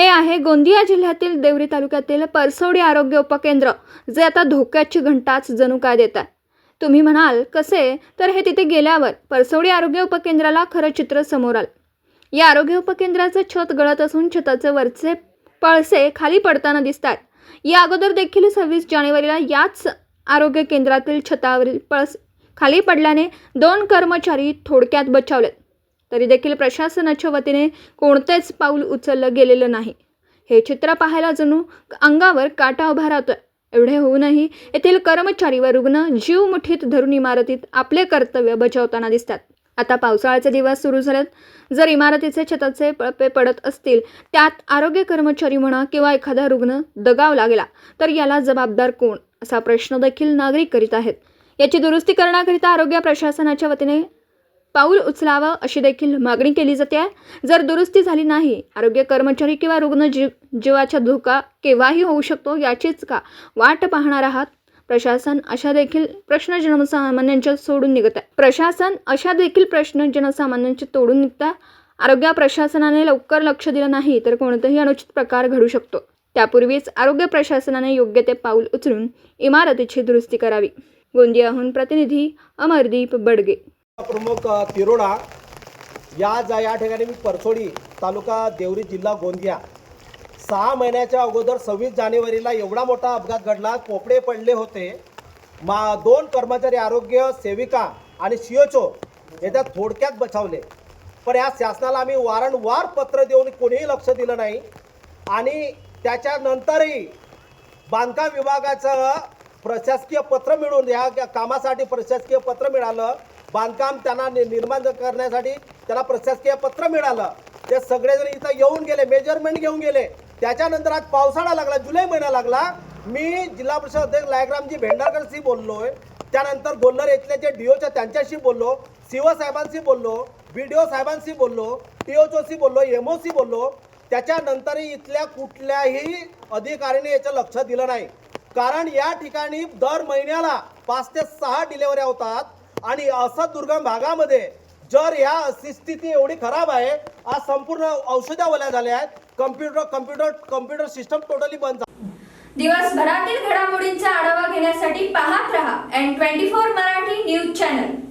हे आहे गोंदिया जिल्ह्यातील देवरी तालुक्यातील परसवडी आरोग्य उपकेंद्र जे आता धोक्याची घंटाच जणू काय देत आहे. तुम्ही म्हणाल कसे? तर हे तिथे गेल्यावर परसवडी आरोग्य उपकेंद्राला खरं चित्र समोर आलं. या आरोग्य उपकेंद्राचं छत गळत असून छताचे वरचे पळसे खाली पडताना दिसतात. या अगोदर देखील सव्वीस जानेवारीला याच आरोग्य केंद्रातील छतावरील पळस खाली पडल्याने दोन कर्मचारी थोडक्यात बचावलेत. तरी देखील प्रशासनाच्या वतीने कोणतेच पाऊल उचललं गेलेलं नाही. हे चित्र पाहायला जणू अंगावर काटा उभा राहतोय. एवढे होऊनही येथील कर्मचारी व रुग्ण जीव मुठीत धरून इमारतीत आपले कर्तव्य बजावताना दिसतात. आता पावसाळ्याचे दिवस सुरू झालेत. जर इमारतीचे छताचे पळपे पडत असतील त्यात आरोग्य कर्मचारी म्हणा किंवा एखादा रुग्ण दगावला गेला तर याला जबाबदार कोण? असा प्रश्न देखील नागरिक करीत आहेत. याची दुरुस्ती करण्याकरिता आरोग्य प्रशासनाच्या वतीने पाऊल उचलावं अशी देखील मागणी केली जाते. आहे जर दुरुस्ती झाली नाही आरोग्य कर्मचारी किंवा रुग्ण जीव जीवाचा धोका केव्हाही होऊ शकतो याचीच का वाट पाहणार आहात? प्रशासन अशा देखील प्रश्न जनसामान्यांच्या सोडून निघत आहे. प्रशासन अशा देखील प्रश्न जनसामान्यांचे तोडून निघतात आरोग्य प्रशासनाने लवकर लक्ष दिलं नाही तर कोणताही अनुचित प्रकार घडू शकतो. त्यापूर्वीच आरोग्य प्रशासनाने योग्य ते पाऊल उचलून इमारतीची दुरुस्ती करावी. गोंदियाहून प्रतिनिधी अमरदीप बडगे. प्रमुख तिरोडा. या जा या ठिकाणी मी परसोडी तालुका देवरी जिल्हा गोंदिया. सहा महिन्याच्या अगोदर सव्वीस जानेवारीला एवढा मोठा अपघात घडला पोपडे पडले होते. मा दोन कर्मचारी आरोग्य सेविका आणि सीओचओ याच्यात थोडक्यात बचावले. पण या शासनाला आम्ही वारंवार पत्र देऊन कोणीही लक्ष दिलं नाही. आणि त्याच्यानंतरही बांधकाम विभागाचं प्रशासकीय पत्र मिळून या कामासाठी प्रशासकीय पत्र मिळालं. बांधकाम त्यांना नि- निर्माण करण्यासाठी त्याला प्रशासकीय पत्र मिळालं. ते सगळेजण इथं येऊन गेले मेजरमेंट घेऊन गेले. त्याच्यानंतर आज पावसाळा लागला जुलै महिना लागला. मी जिल्हा परिषद अध्यक्ष लायग्रामजी भेंडारकरशी बोललोय. त्यानंतर गोल्लर येथले जे डीओच्या त्यांच्याशी बोललो सीओ साहेबांशी बोललो बी डी ओ साहेबांशी बोललो टी ओची बोललो एम ओशी बोललो. त्याच्यानंतरही इथल्या कुठल्याही अधिकाऱ्याने याचं लक्ष दिलं नाही. कारण या ठिकाणी दर महिन्याला पाच ते सहा डिलेवऱ्या होतात. आणि असा दुर्गम भागामध्ये जर या स्थिती एवढी खराब आहे आज संपूर्ण औषध्या वल्या झाल्या आहेत computer computer computer system totally बंद दिवसभरातील घडामोडींचा आढावा घेण्यासाठी पाहत रहा N twenty four Marathi news channel